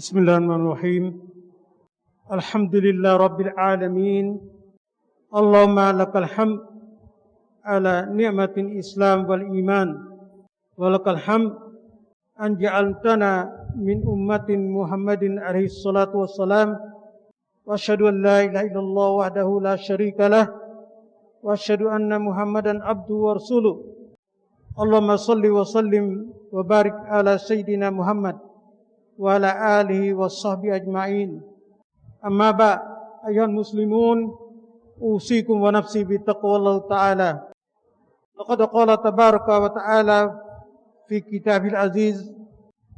بسم الله الرحمن الرحيم الحمد لله رب العالمين اللهم لك الحمد على نعمة الإسلام والإيمان ولك الحمد أن جعلتنا من أمة محمد عليه الصلاة والسلام وأشهد أن لا إله إلا الله وحده لا شريك له وأشهد أن محمدا عبده ورسوله اللهم صل وسلم وبارك على سيدنا محمد وعلى آله وصحبه أجمعين. أما بعد أيها المسلمون أوصيكم ونفسي بتقوى الله تعالى. لقد قال تبارك وتعالى في كتابه العزيز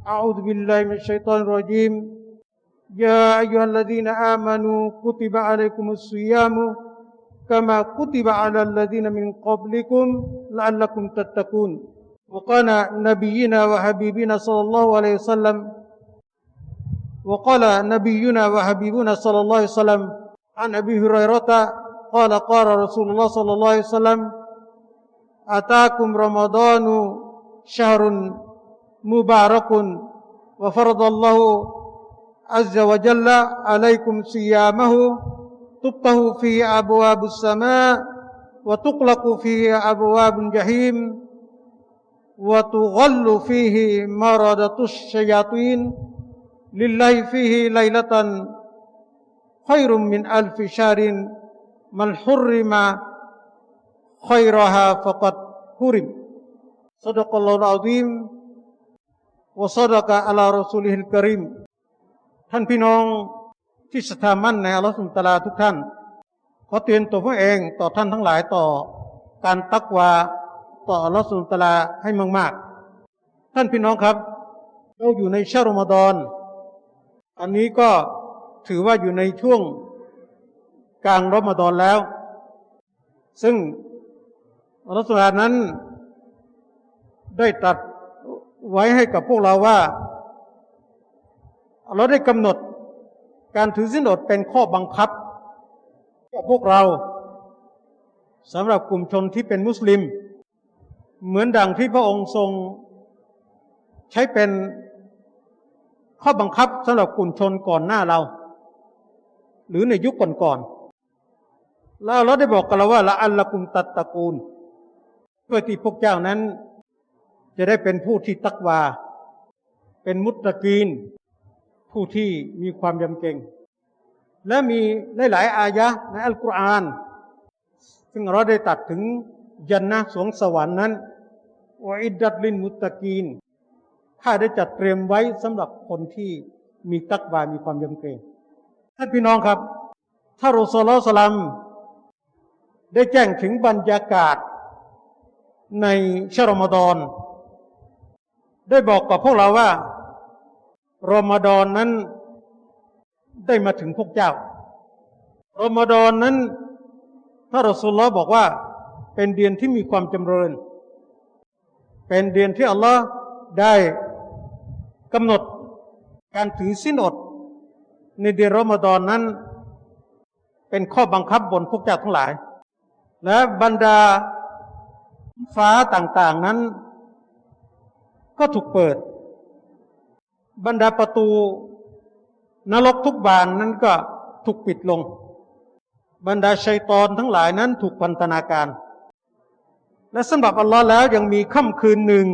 أعوذ بالله من الشيطان الرجيم. يا أيها الذين آمنوا كتب عليكم الصيام كما كتب على الذين من قبلكم لعلكم تتقون. وقال نبينا وحبيبنا صلى الله عليه وسلم وقال نبينا وحبيبنا صلى الله عليه وسلم عن أبي هريرة قال قال رسول الله صلى الله عليه وسلم أتاكم رمضان شهر مبارك وفرض الله عز وجل عليكم صيامه تفتح فيه أبواب السماء وتغلق فيه أبواب الجحيم وتغل فيه مردة الشياطين لله فيه ليلة خير من ألف شهر من حرم خيرها فقد حرم صدق الله العظيم وصدق على رسوله الكريم ท่านพี่น้องที่ศรัทธามั่นในอัลลอฮฺสุลตาลาทุกท่าน ขอเตือนตัวผมเองต่อท่านทั้งหลายต่อการตักวาต่ออัลลอฮฺสุลตาลาให้มากๆ ท่านพี่น้องครับ เราอยู่ในชารุมฎอน อันนี้ก็ถือว่าอยู่ในช่วงกลางรอมฎอนแล้ว ซึ่งอัลลอฮฺสุลานั้นได้ตรัสไว้ให้กับพวกเราว่าเราได้กำหนดการถือสินอดเป็นข้อบังคับกับพวกเราสำหรับกลุ่มชนที่เป็นมุสลิม เหมือนดังที่พระองค์ทรงใช้เป็น ข้อบังคับสำหรับกลุ่มชนก่อนหน้าเรา หรือในยุคก่อนๆแล้วเราได้บอกกับเราว่าละอัลละกุมตัตตะกูลเพื่อที่พวกเจ้านั้น จะได้เป็นผู้ที่ตักวา เป็นมุตตะกีน ผู้ที่มีความยำเกรงและมีหลาย ๆ อายะในอัลกุรอาน ซึ่งเราได้ตัดถึงยันนะสวงสวรรค์นั้นวอิดดัตลินมุตตะกีน ข้าได้จัดเตรียมไว้สำหรับคนที่มีตักวามีความยำเกรงท่านพี่น้องครับ ถ้ารอสลสลัมได้แจ้งถึงบรรยากาศในชรอมฎอน ได้บอกกับพวกเราว่ารมฎอนนั้นได้มาถึงพวกเจ้ารมฎอนนั้นพระรอสุลลอฮ์บอกว่า เป็นเดือนที่มีความจำเริญ เป็นเดือนที่อัลลอฮ์ได้ กำหนดการถือสิ้นอด ในเดือนรอมฎอนนั้น เป็นข้อบังคับบนพวกเจ้าทั้งหลาย และบรรดาฟ้าต่างๆนั้น ก็ถูกเปิด บรรดาประตูนรกทุกบานนั้นก็ถูกปิดลง บรรดาชัยตอนทั้งหลายนั้นถูกพันธนาการ และสำหรับอัลลอฮ์แล้วยังมีค่ำคืนหนึ่ง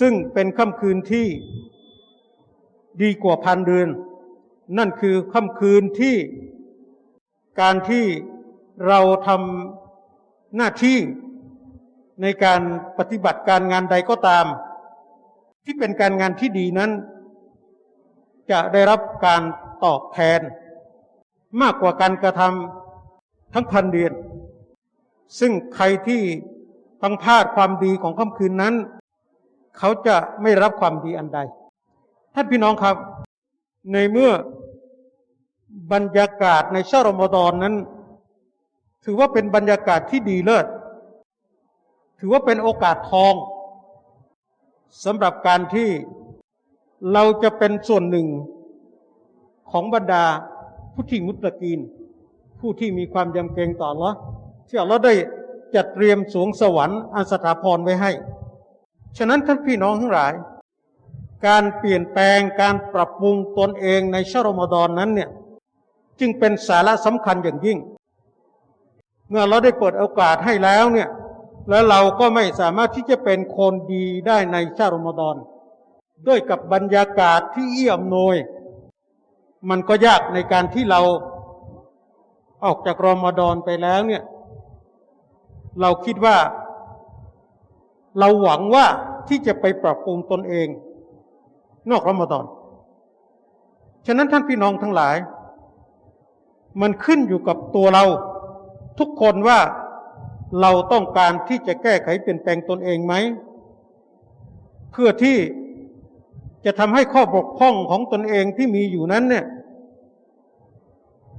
ซึ่งเป็นค่ำคืนที่ดีกว่าพันเดือน นั่นคือค่ำคืนที่การที่เราทำหน้าที่ในการปฏิบัติการงานใดก็ตาม ที่เป็นการงานที่ดีนั้น จะได้รับการตอบแทน มากกว่าการกระทำทั้งพันเดือน ซึ่งใครที่พังพลาดความดีของค่ำคืนนั้น เขาจะไม่รับความดีอันใด ท่านพี่น้องครับ ในเมื่อบรรยากาศในชารมฎอนนั้น ถือว่าเป็นบรรยากาศที่ดีเลิศ ถือว่าเป็นโอกาสทองสำหรับการที่เราจะเป็นส่วนหนึ่งของบรรดาผู้ที่มุตตะกีน ผู้ที่มีความยำเกรงต่อละที่เราได้จัดเตรียมสวงสวรรค์อันสถาพรไว้ให้ ฉะนั้นท่านพี่น้องทั้งหลาย การเปลี่ยนแปลงการปรับปรุงตนเองในชรมฎอนนั้นเนี่ยจึงเป็นสาระสำคัญอย่างยิ่ง เมื่อเราได้เปิดโอกาสให้แล้วเนี่ยแล้วเราก็ไม่สามารถที่จะเป็นคนดีได้ในชาติรมฎอนด้วยกับบรรยากาศที่เอื้ออำนย มันก็ยากในการที่เราออกจากรอมฎอนไปแล้วเนี่ย เราคิดว่า เราหวังว่าที่จะไปปรับปรุงตนเอง นอกรอมฎอน ฉะนั้นท่านพี่น้องทั้งหลาย มันขึ้นอยู่กับตัวเรา ทุกคนว่าเราต้องการที่จะแก้ไขเปลี่ยนแปลงตนเองไหม เพื่อที่จะทำให้ข้อบกพร่องของตนเองที่มีอยู่นั้นเนี่ย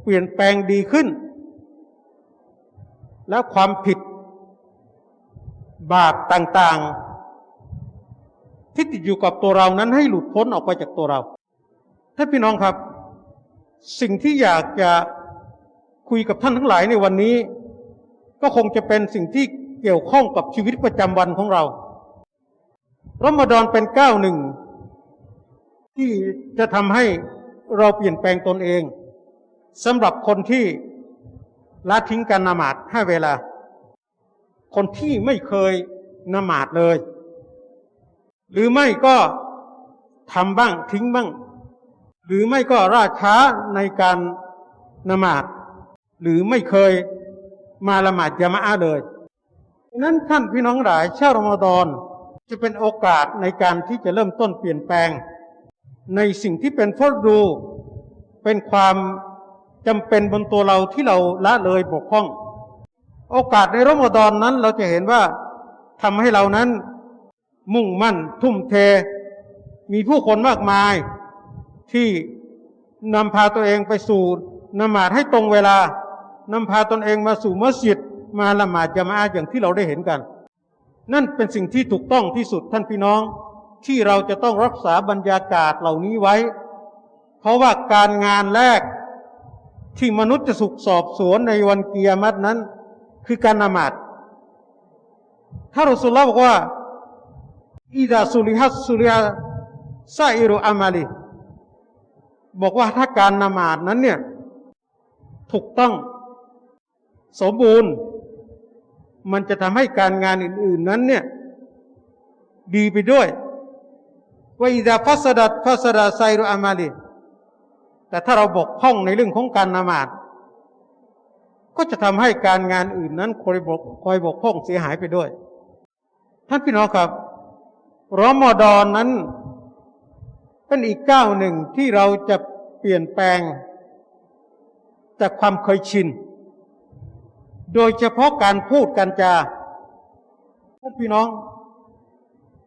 เปลี่ยนแปลงดีขึ้น แล้วความผิด บาปต่างๆ ที่ติดอยู่กับตัวเรานั้นให้หลุดพ้นออกไปจากตัวเราท่านพี่น้องครับ สิ่งที่อยากจะคุยกับท่านทั้งหลายในวันนี้ ก็คงจะเป็นสิ่งที่เกี่ยวข้องกับชีวิตประจำวันของเรารอมฎอนเป็นก้าวหนึ่งที่จะทำให้เราเปลี่ยนแปลงตนเองสำหรับคนที่ละทิ้งการนมาดห้าเวลา คนที่ไม่เคยนมาดเลย หรือไม่ก็ทำบ้างทิ้งบ้าง หรือไม่ก็ราช้าในการนมาดหรือไม่เคยมาละหมาดยามะอาเลยนั้นท่านพี่น้องหลายชาวรอมฎอนจะเป็นโอกาสในการที่จะเริ่มต้นเปลี่ยนแปลง ในสิ่งที่เป็นฟอดู เป็นความจำเป็นบนตัวเราที่เราละเลยบกพร่อง โอกาสในรอมฎอนนั้น เราจะเห็นว่าทำให้เรานั้น มุ่งมั่นทุ่มเท มีผู้คนมากมาย ที่นำพาตัวเองไปสู่นมาดให้ตรงเวลานำพาตนเองมาสู่มัสยิดมาละหมาดจามอาอย่างที่เราได้เห็นกัน นั่นเป็นสิ่งที่ถูกต้องที่สุดท่านพี่น้อง ที่เราจะต้องรักษาบรรยากาศเหล่านี้ไว้ เพราะว่าการงานแรกที่มนุษย์จะสุกสอบสวนในวันเกียรตินั้น คือการนมาดถ้ารัสุลลอฮ์บอกว่าอิดาสุลิฮัสสุลิฮะซาอิรุอามาลีบอกว่าถ้าการนมาดนั้นเนี่ย ถูกต้องสมบูรณ์ มันจะทำให้การงานอื่น ๆนั้นเนี่ย ดีไปด้วยว่าอิดาฟัสดัดฟัสดาไซรุอามาลีแต่ถ้าเราบกพร่องในเรื่องของการนมาด ก็จะทำให้การงานอื่นนั้นคอยบกคอยบกพร่องเสียหายไปด้วย ท่านพี่น้องครับรอมฎอนนั้น เป็นอีกก้าวหนึ่งที่เราจะเปลี่ยนแปลง จากความเคยชิน โดยเฉพาะการพูดกันจาท่านพี่น้อง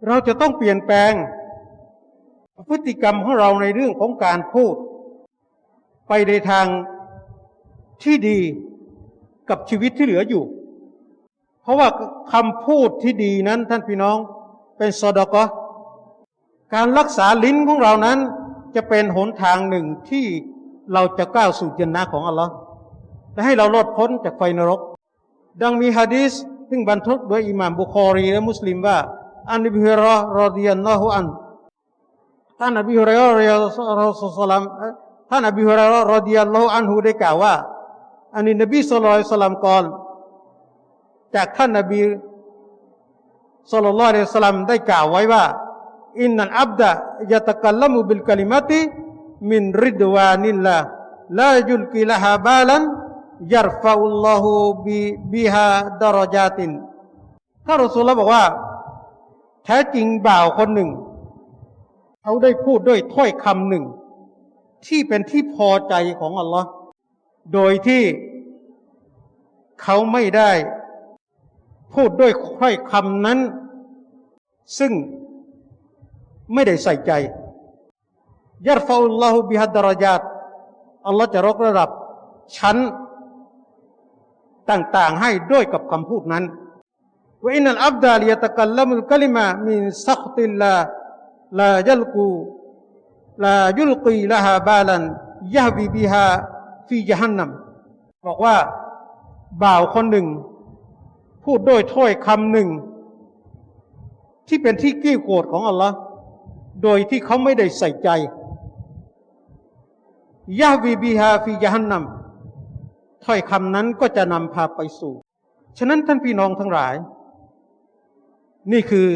เราจะต้องเปลี่ยนแปลง พฤติกรรมของเราในเรื่องของการพูด ไปในทางที่ดี กับชีวิตที่เหลืออยู่ เพราะว่าคำพูดที่ดีนั้นท่านพี่น้องเป็นสอดกะการรักษาลิ้นของเรานั้น จะเป็นหนทางหนึ่งที่เราจะก้าวสู่จนะของอัลลอฮ์และให้เราลดพ้นจากไฟนรก ดังมีฮะดีษซึ่งบรรทุกโดยอิหม่ามบุคอรีและมุสลิมว่า อันนบีฮุรอรอดิยันลอฮุอันท่านนบีฮุรอรอรอสุลลัมท่านนบีฮุรอรอดิยันลอฮุอันฮูได้กล่าวว่า อันนี้นบีสุลต่านสลัมก่อนจากท่านนบีสุลต่านสลัมได้กล่าวไว้ว่าอินนัลอับดะยะตะกัลลัมุบิลกลิมัติมินริดวานิลลาลายุลกิลฮาบาลันยัรฟาอุลลอฮุบิบิฮาดารจาตินถ้ารอสูลบอกว่า แท้จริงบ่าวคนหนึ่ง เขาได้พูดด้วยถ้อยคำหนึ่ง ที่เป็นที่พอใจของอัลลอฮ์ โดยที่เขาไม่ได้พูดด้วยถ้อยคำนั้น ซึ่งไม่ได้ใส่ใจยัรฟาอุลลอฮุบิฮัดดารจาตอัลลอฮ์จะรกระดับชั้นต่างๆให้ด้วยกับคำพูดนั้นว่าอินัลอับดาลียตะกัลลัมุลกลิมะมินสักติลลาลายัลกูลายุลกีละฮาบาลันยะบีบิฮา ฟีจฮันนัมบอกว่าบ่าวคนหนึ่ง พูดด้วยถ้อยคำหนึ่ง ที่เป็นที่กี้โกรธของอัลลอฮ์โดยที่เขาไม่ได้ใส่ใจยาวีบีฮาฟียาฮันนัมถ้อยคำนั้นก็จะนำพาไปสู่ ฉะนั้นท่านพี่น้องทั้งหลาย นี่คือ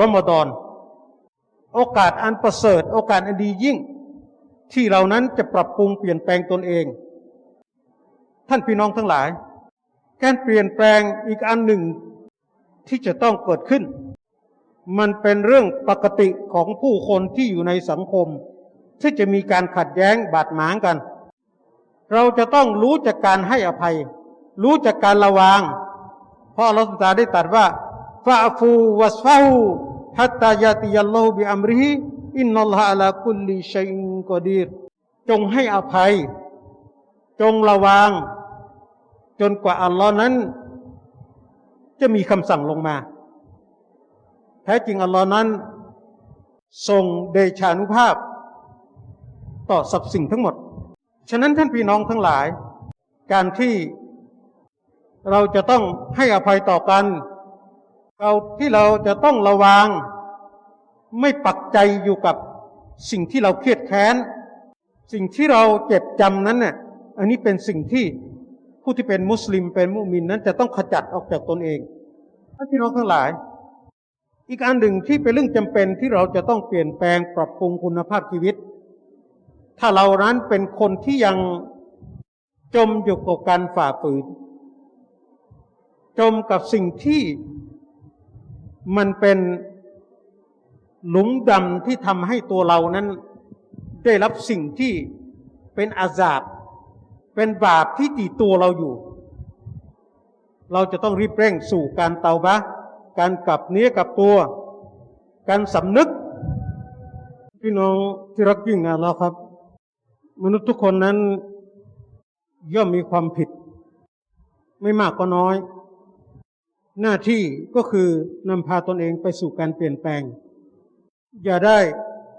รอมฎอน โอกาสอันประเสริฐ โอกาสอันดียิ่ง ที่เรานั้นจะปรับปรุงเปลี่ยนแปลงตนเอง ท่านพี่น้องทั้งหลาย การเปลี่ยนแปลงอีกอันหนึ่งที่จะต้องเกิดขึ้น มันเป็นเรื่องปกติของผู้คนที่อยู่ในสังคม ที่จะมีการขัดแย้งบาดหมางกัน เราจะต้องรู้จากการให้อภัย รู้จากการระวาง เพราะอัลอสุตาได้ตรัสว่าฟาฟูวัสฟาหูฮัตตายาติยัลลอฮบิอัมริฮิ อินนัลลอฮะลาคุลลิชัยกอดีรจงให้อภัย จงระวางจนกว่าอัลลอฮ์นั้น จะมีคำสั่งลงมา แท้จริงอัลลอฮ์นั้น ทรงเดชานุภาพ ต่อสรรพสิ่งทั้งหมด ฉะนั้นท่านพี่น้องทั้งหลาย การที่เราจะต้องให้อภัยต่อกัน เราที่เราจะต้องระวัง ไม่ปักใจอยู่กับสิ่งที่เราเครียดแค้น สิ่งที่เราเจ็บจำนั้นเนี่ยอันนี้เป็นสิ่งที่ผู้ที่เป็นมุสลิมเป็นมุมินนั้นจะต้องขจัดออกจากตนเองท่านพี่น้องทั้งหลาย อีกอันหนึ่งที่เป็นเรื่องจำเป็นที่เราจะต้องเปลี่ยนแปลงปรับปรุงคุณภาพชีวิต ถ้าเรานั้นเป็นคนที่ยังจมอยู่กับการฝ่าฝืน จมกับสิ่งที่มันเป็น หลุมดำที่ทำให้ตัวเรานั้น ได้รับสิ่งที่เป็นอาซาบ เป็นบาปที่ตีตัวเราอยู่ เราจะต้องรีบเร่งสู่การเตาบะการกลับเนื้อกลับตัว การสำนึก พี่น้องที่รักยิ่งงานแล้วครับ มนุษย์ทุกคนนั้นย่อมมีความผิด ไม่มากก็น้อย หน้าที่ก็คือนำพาตนเองไปสู่การเปลี่ยนแปลง อย่าได้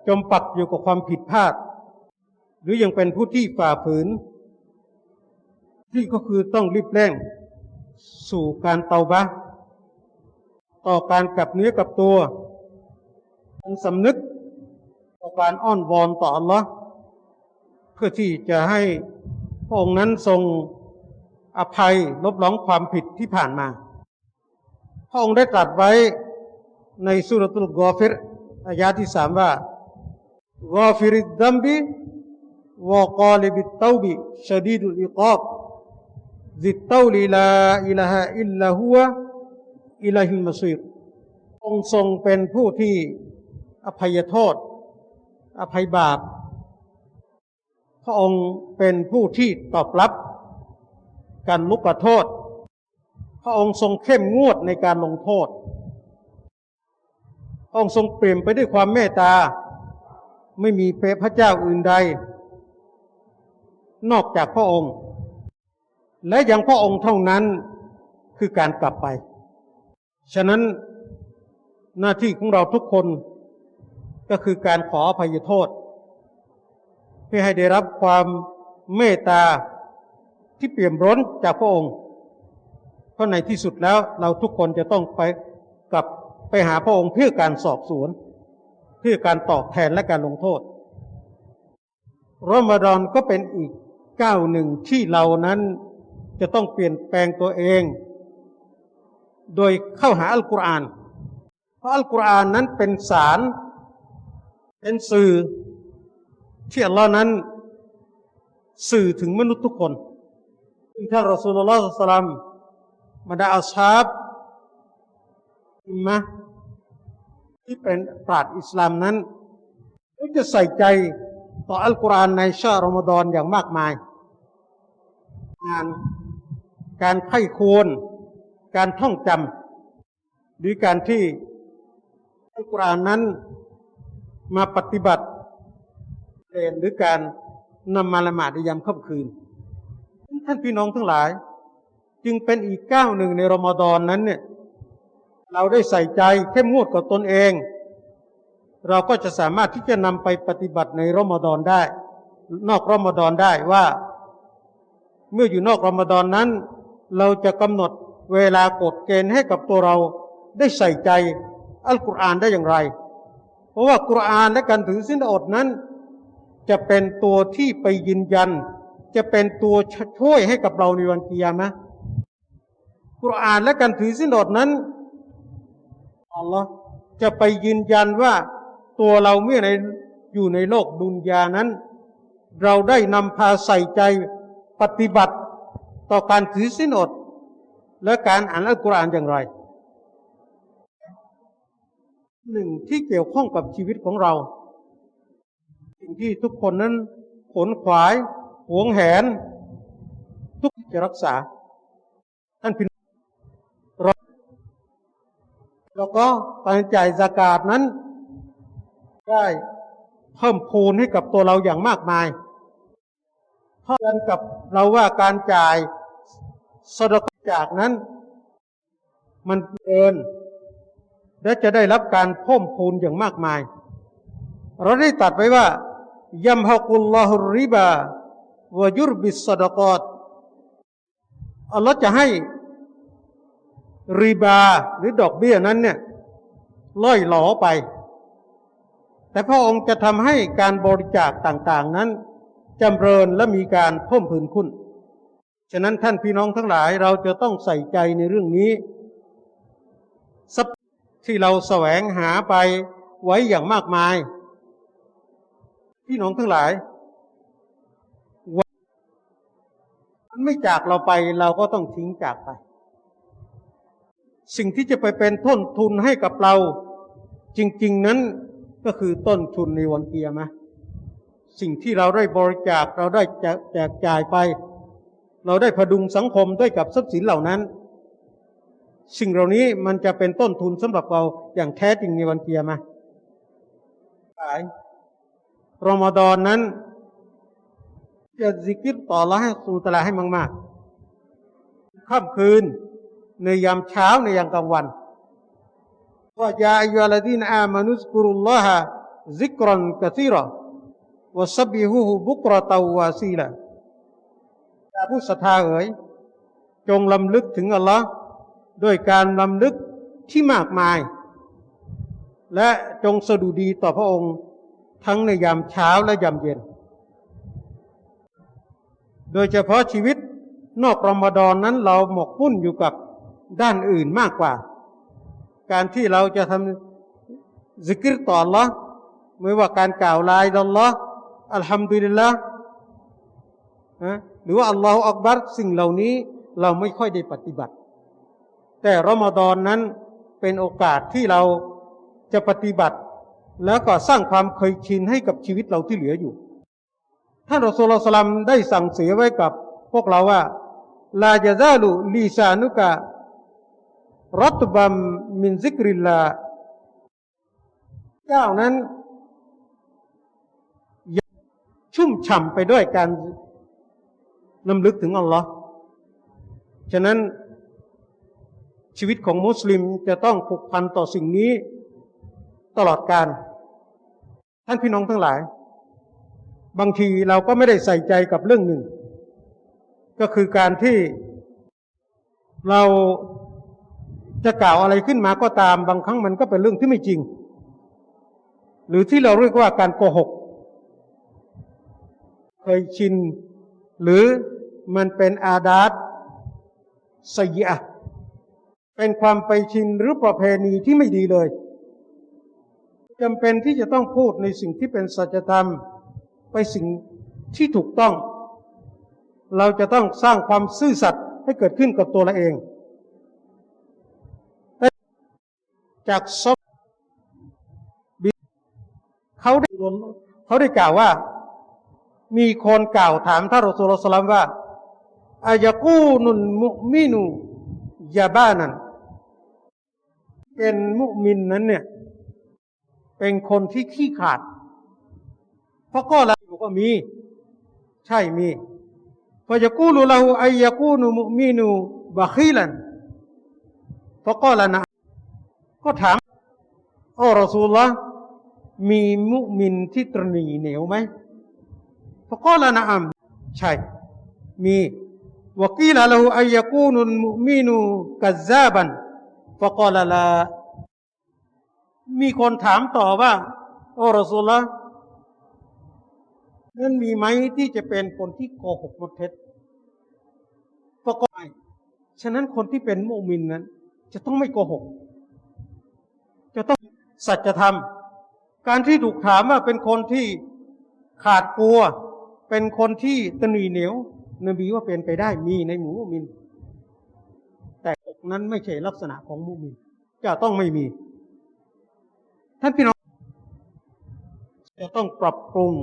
จมปักอยู่กับความผิดพลาด หรือยังเป็นผู้ที่ฝ่าฝืน ที่ก็คือต้องรีบเร่ง สู่การเตาบะต่อการกลับเนื้อกลับตัวการสำนึกต่อการอ้อนวอนต่ออัลลอฮ์เพื่อที่จะให้พระองค์นั้นทรงอภัยลบล้างความผิดที่ผ่านมา พระองค์ได้ตรัสไว้ในสุรตุลกอฟิร อายาที่สามว่ากอฟิริดดัมบิวกาลิบิตเตาบิชดีดุลอิกอบซิตเตาลิลาอิลาฮะอิลลาฮัวอิลาฮิลมาซีรองค์ทรงเป็นผู้ที่อภัยโทษ อภัยบาป พระองค์เป็นผู้ที่ตอบรับ การลุกขโทษ พระองค์ทรงเข้มงวดในการลงโทษ องค์ทรงเปลี่ยนไปด้วยความเมตตา ไม่มีพระเจ้าอื่นใด นอกจากพระองค์ และยังพระองค์เท่านั้นคือการกลับไป ฉะนั้นหน้าที่ของเราทุกคนก็คือการขออภัยโทษ เพื่อให้ได้รับความเมตตาที่เปี่ยมร้นจากพระองค์ เพราะในที่สุดแล้วเราทุกคนจะต้องไปกลับ ไปหาพระองค์เพื่อการสอบสวน เพื่อการตอบแทนและการลงโทษรอมฎอนก็เป็นอีกก้าวหนึ่งที่เรานั้นจะต้องเปลี่ยนแปลงตัวเอง โดยเข้าหาอัลกุรอาน เพราะอัลกุรอานนั้นเป็นสาร เป็นสื่อที่อัลลอฮ์นั้นสื่อถึงมนุษย์ทุกคนซึ่งท่านรอสูลุลลอฮ์สัลลัมมาดาอัลชาบอิมมะ ที่เป็นปราชญ์อิสลามนั้นจะใส่ใจต่ออัลกุรอานในชาติรอมฎอนอย่างมากมาย งานการไข้ควร การท่องจำหรือการที่อัลกุรอานนั้นมาปฏิบัติเรียนหรือการนำมาละหมาดในยามค่ำคืน ท่านพี่น้องทั้งหลาย จึงเป็นอีกก้าวหนึ่งในรอมฎอนนั้นเนี่ย เราได้ใส่ใจเข้มงวดกับตนเอง เราก็จะสามารถที่จะนำไปปฏิบัติในรอมฎอนได้ นอกรอมฎอนได้ว่า เมื่ออยู่นอกรอมฎอนนั้น เราจะกำหนดเวลากฎเกณฑ์ให้กับตัวเราได้ใส่ใจอัลกุรอานได้อย่างไร เพราะว่ากุรอานและการถือสินอดนั้น จะเป็นตัวที่ไปยืนยัน จะเป็นตัวช่วยให้กับเราในวันกิยามะกุรอานและการถือสินอดนั้น อัลลอฮ์จะไปยืนยันว่าตัวเราเมื่อในอยู่ในโลกดุนยานั้น เราได้นำพาใส่ใจปฏิบัติต่อการถือสินอด และการอ่านอัลกุรอานอย่างไร หนึ่งที่เกี่ยวข้องกับชีวิตของเรา สิ่งที่ทุกคนนั้นขนขวายหวงแหน ทุกจะรักษาท่านพินเรา แล้วก็การจ่ายสากาศนั้น ได้เพิ่มพูนให้กับตัวเราอย่างมากมายเพราะกันกับเราว่าการจ่ายสดกจากนั้น มันเกินและจะได้รับการเพิ่มพูนอย่างมากมาย เราได้ตัดไว้ว่ายัมฮะกุลลอฮุริบาวยุรบิสสดกอตอัลลอฮ์จะให้ ริบาหรือดอกเบี้ยนั้นเนี่ยล่อยหลอไป แต่พระองค์จะทำให้การบริจาคต่างๆนั้นจำเริญและมีการเพิ่มพูนขึ้น ฉะนั้นท่านพี่น้องทั้งหลายเราจะต้องใส่ใจในเรื่องนี้ทรัพย์ที่เราแสวงหาไปไว้อย่างมากมาย พี่น้องทั้งหลายมันไม่จากเราไปเราก็ต้องทิ้งจากไป สิ่งที่จะไปเป็นต้นทุนให้กับเรา จริง ๆ นั้นก็คือต้นทุนในวันเกียร์มะสิ่งที่เราได้บริจาคเราได้แจกจ่ายไป เราได้พดุงสังคมด้วยกับทรัพย์สินเหล่านั้น สิ่งเหล่านี้มันจะเป็นต้นทุนสำหรับเราอย่างแท้จริงในวันเกียร์มะห์หลายรอมฎอนนั้นจะซิกิรต่อละให้สูตลาให้มากๆค่ำคืน ในยามเช้าในยามกลางวันว่ายาอัยลดีนอามานุสกุรุลลอฮะซิกรันกะซีรอวะซับบิฮูฮุบุกรตาวาซีละผู้ศรัทธาเอ๋ยจงลำลึกถึงอัลลอฮ์ด้วยการลำลึกที่มากมาย และจงสดุดีต่อพระองค์ทั้งในยามเช้าและยามเย็น โดยเฉพาะชีวิตนอกรอมฎอนนั้นเราหมกมุ่นอยู่กับ ด้านอื่นมากกว่า การที่เราจะทำซิกรต่อ Allah ไม่ว่าการกล่าวลายดัลลออัลฮัมดุลิลละหรือว่าอัลลอฮฺอักบัรสิ่งเหล่านี้เราไม่ค่อยได้ปฏิบัติ แต่รอมฎอนนั้นเป็นโอกาสที่เราจะปฏิบัติ แล้วก็สร้างความเคยชินให้กับชีวิตเราที่เหลืออยู่ท่านรอสูลสลัมได้สั่งเสียไว้กับพวกเราว่าลาจาซาลุลีซานุกะ รัตบัมมินซิกริลลาเจ้านั้นชุ่มฉ่ำไปด้วยการนำลึกถึงอัลลอฮ์ฉะนั้นชีวิตของมุสลิมจะต้องผูกพันต่อสิ่งนี้ตลอดการ ท่านพี่น้องทั้งหลาย บางทีเราก็ไม่ได้ใส่ใจกับเรื่องหนึ่ง ก็คือการที่เรา จะกล่าวอะไรขึ้นมาก็ตามบางครั้งมันก็เป็นเรื่องที่ไม่จริง หรือที่เราเรียกว่าการโกหก เคยชิน หรือมันเป็นอาดาตสยะเป็นความไปชินหรือประเพณีที่ไม่ดีเลยจำเป็นที่จะต้องพูดในสิ่งที่เป็นสัจธรรม ไปสิ่งที่ถูกต้อง เราจะต้องสร้างความซื่อสัตย์ให้เกิดขึ้นกับตัวเราเอง จากซบเขาได้เขาได้กล่าวว่า มีคนกล่าวถามท่านรอสูลสลามว่าอายกูนุนมุมินูยาบ้านันเป็นมุมินนั้นเนี่ย เป็นคนที่ขี้ขาด เพราะก็อะไรบอกว่ามี ใช่มีพอยากูลุลาหูอายกูนุมุมินูบาคีลันเพราะก็ละนะ ก็ถามโอ้รอสูลละมีมุมินที่ตรณีเหนียวไหมเพราะก็ละนะอัมใช่ มีวกีลาลูอายกูนุลมุมินูกัซาบันฟะกอลลามีคนถามต่อว่า โอ้รอซูลละนั่นมีไหมที่จะเป็นคนที่โกหกมดเท็จประกอบไม่ฉะนั้นคนที่เป็นมุมินนั้น จะต้องไม่โกหก จะต้องสัจธรรม การที่ถูกถามว่าเป็นคนที่ขาดกลัว เป็นคนที่ตนีเหนียวนบีว่าเป็นไปได้มีในหมู่มุมิน แต่นั้นไม่ใช่ลักษณะของมุมิน จะต้องไม่มี ท่านพี่น้อง จะต้องปรับปรุง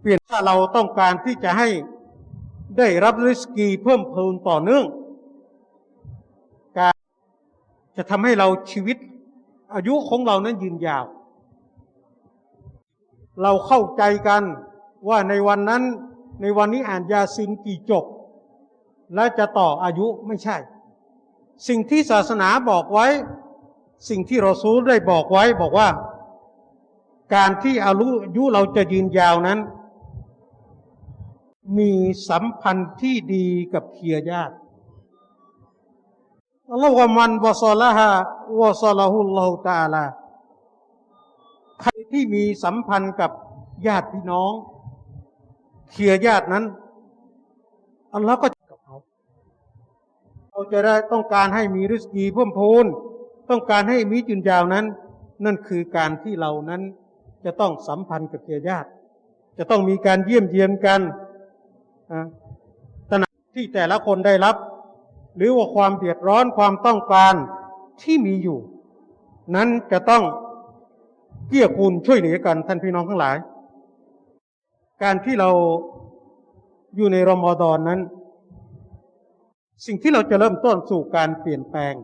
เปลี่ยนถ้าเราต้องการที่จะให้ได้รับริสกีเพิ่มพูนต่อเนื่อง จะทำให้เราชีวิตอายุของเรานั้นยืนยาว เราเข้าใจกันว่าในวันนั้นในวันนี้อ่านยาซินกี่จบ และจะต่ออายุไม่ใช่ สิ่งที่ศาสนาบอกไว้ สิ่งที่เรอซูลได้บอกไว้บอกว่า การที่อายุเราจะยืนยาวนั้น มีสัมพันธ์ที่ดีกับเครือญาติ อัลลอฮฺว่ามันวะซอละฮะวะซอละฮุลลอฮฺตาลาใครที่มีสัมพันธ์กับญาติพี่น้องเครือญาตินั้น อัลลอฮ์ก็กับเขาเราจะได้ต้องการให้มีริสกีเพิ่มพูนต้องการให้มีจุนยาวนั้น นั่นคือการที่เรานั้นจะต้องสัมพันธ์กับเครือญาติ จะต้องมีการเยี่ยมเยียนกันตระหนักที่แต่ละคนได้รับ หรือว่าความเดือดร้อนความต้องการที่มีอยู่ นั้นจะต้องเกี่ยกูลช่วยเหลือกันท่านพี่น้องทั้งหลาย การที่เราอยู่ในรอมฎอนนั้น สิ่งที่เราจะเริ่มต้นสู่การเปลี่ยนแปลง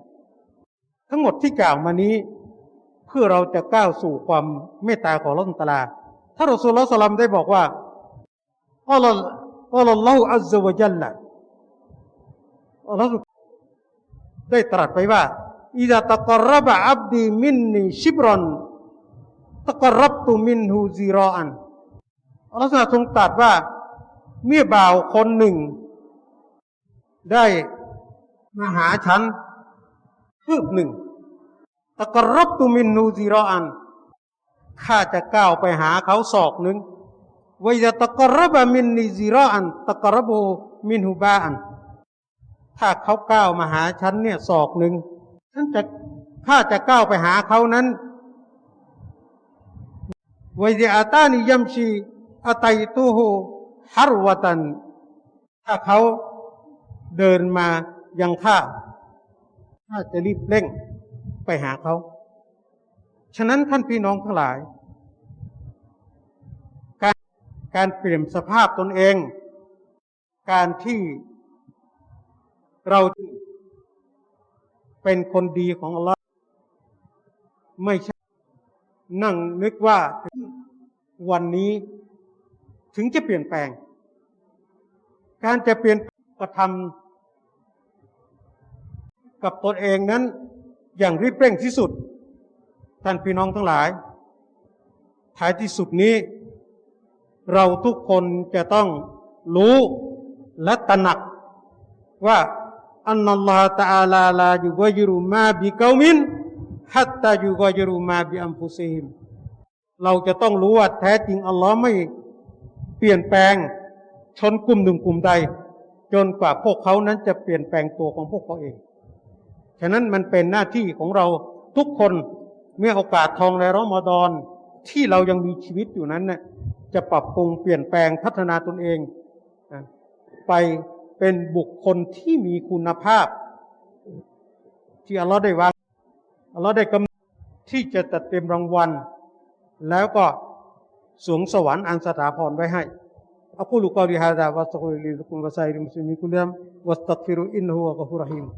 ทั้งหมดที่กล่าวมานี้ เพื่อเราจะก้าวสู่ความเมตตาของรัตตาลาถ้าเราสุลสลัมได้บอกว่าอัลลอฮ์อัลลอฮ์อัลลอฮฺวะจัลละ อัลลอฮ์ได้ตรัสไปว่าอิดะตะกรบะอับดีมินนีชิบรอนตะกรบตุมินหูซีรออันอัลลอฮ์ทรงตรัสว่า เมื่อบ่าวคนหนึ่ง ได้มาหาฉันคืบหนึ่งตะกรบตุมินนูซีรออันข้าจะก้าวไปหาเขาศอกหนึ่งวิจะตะกรบมินนิซีรออันตะกรบมินหูบาอัน ถ้าเขาก้าวมาหาฉันเนี่ยศอกหนึ่งฉันจะข้าจะก้าวไปหาเขานั้นวิจะอาตานิยัมชีอาตัยตูหูฮารวตัน ถ้าเขาเดินมายังข้าข้าจะรีบเร่งไปหาเขา ฉะนั้นท่านพี่น้องทั้งหลาย การการเปลี่ยนสภาพตนเอง การที่ เราเป็นคนดีของอัลลอฮ์ไม่ใช่ นั่งนึกว่าวันนี้ถึงจะเปลี่ยนแปลง การจะเปลี่ยนกระทำกับตนเองนั้น อย่างรีบเร่งที่สุด ท่านพี่น้องทั้งหลาย ท้ายที่สุดนี้ เราทุกคนจะต้องรู้และตระหนักว่า อันนัลลอฮฺตะอาลาลายู่กยรุมาบิกามินฮัตตายู่กยรุมาบิอัมฟุซิมเราจะต้องรู้ว่าแท้จริงอัลลอฮ์ไม่เปลี่ยนแปลงชนกลุ่มหนึ่งกลุ่มใด จนกว่าพวกเขานั้นจะเปลี่ยนแปลงตัวของพวกเขาเอง ฉะนั้นมันเป็นหน้าที่ของเราทุกคนเมื่อโอกาสทองในรอมฎอนที่เรายังมีชีวิตอยู่นั้นเนี่ยจะปรับปรุงเปลี่ยนแปลงพัฒนาตนเอง ไป เป็นบุคคลที่มีคุณภาพ ที่อัลลอฮ์ได้วางอัลลอฮ์ได้กำที่จะตัดเต็มรางวัล แล้วก็สวงสวรรค์อันสถาพรไว้ให้ أقول قولي هذا وأستغفر لي لكم وسائر المسلمين كلهم واستغفروا إنه هو غفور رحيم